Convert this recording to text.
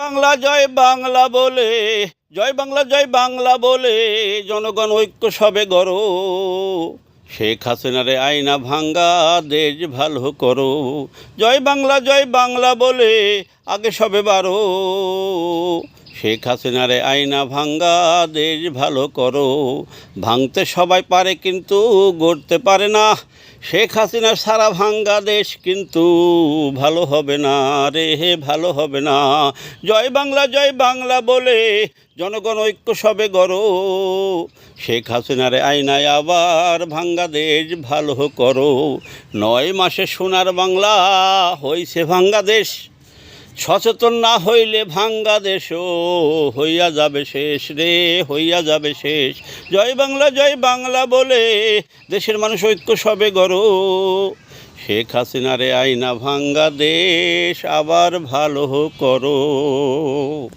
বাংলা, জয় বাংলা বলে, জয় বাংলা জয় বাংলা বলে, জনগণ ঐক্য সবে গড়ো শেখ হাসিনারে আয়না ভাঙ্গা, দেশ ভালো করো। জয় বাংলা জয় বাংলা বলে, আগে সবে বারো। শেখ হাসিনারে আয়না ভাঙ্গা, দেশ ভালো করো। ভাঙতে সবাই পারে কিন্তু গড়তে পারে না। শেখ হাসিনার সারা ভাঙ্গা দেশ কিন্তু ভালো হবে না রে, হে ভালো হবে না। জয় বাংলা জয় বাংলা বলে জনগণ ঐক্য সবে গড়ো। শেখ হাসিনারে আয়নায় আবার ভাঙ্গা দেশ ভালো করো। নয় মাসে সোনার বাংলা হইছে ভাঙ্গা দেশ। সচেতন না হইলে ভাঙ্গা দেশ হইয়া যাবে শেষ রে, হইয়া যাবে শেষ। জয় বাংলা জয় বাংলা বলে দেশের মানুষ ঐক্য সবে গর শেখ হাসিনারে আইনা ভাঙ্গা দেশ আবার ভালো করো।